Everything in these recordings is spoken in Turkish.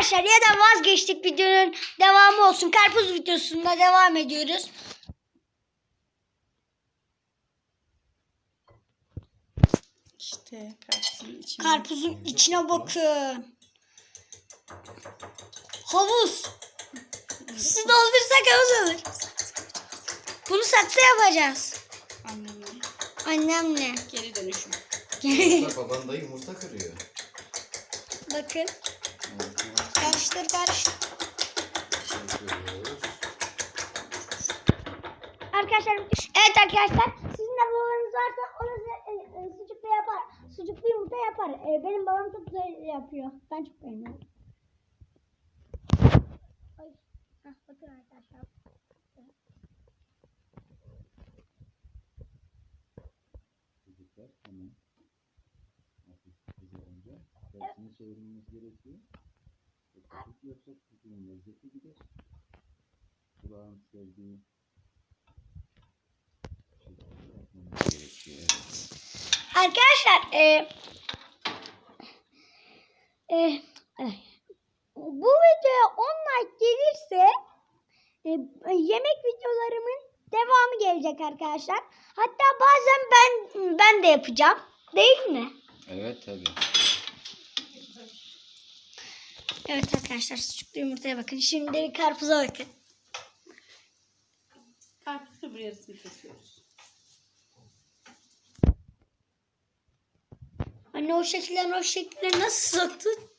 Arkadaşlar ya da vazgeçtik videonun devamı olsun. Karpuz videosunda devam ediyoruz. İşte karpuzun içine. Karpuzun içine bakın. Havuz. Su doldursak havuz olur. Bunu saksı yapacağız. Annemle. Annemle. Geri dönüşüm. Baban da yumurta kırıyor. bakın. Karıştır karıştır. Arkadaşlar evet arkadaşlar sizin de babanız varsa o da size, e, e, sucuklu yapar. Sucuklu yumurta yapar. E, benim babam çok güzel yapıyor. Ben çok beğeniyorum. Ay. Heh, bakın arkadaşlar. Kızarınca tersine çevirmemiz gerekiyor. Hafif yoksa kutunun lezzeti gider. Kulağın sevdiği şekilde yapmamız gerekiyor. Evet. Arkadaşlar e, e, e, bu videoya 10 like gelirse e, yemek videolarımın devamı gelecek arkadaşlar. Hatta bazen ben ben de yapacağım. Değil mi? Evet tabii. Evet arkadaşlar sucuklu yumurtaya bakın. Şimdi bir karpuza bakın. Karpuz kabuğu yarısını kesiyoruz. Anne o şekilleri o şekilleri nasıl soktun?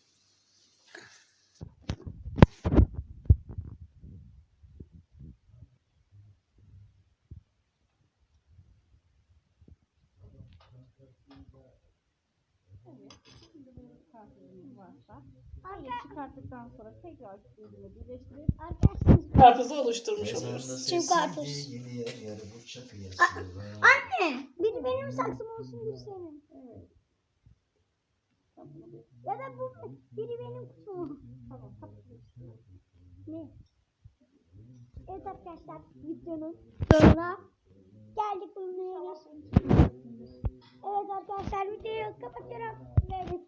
Evet. Şimdi bu karpuzumuz varsa böyle çıkarttıktan sonra tekrar birbirine birleştirip Arkadaşlar karpuzu oluşturmuş oluruz. Çünkü karpuz. Anne biri benim saksım olsun biri senin. Ya da bu biri benim kutum. Tamam. Ne? Evet arkadaşlar videonun sonuna geldik bulunuyoruz. Evet arkadaşlar videoyu kapatıyorum ve bitti.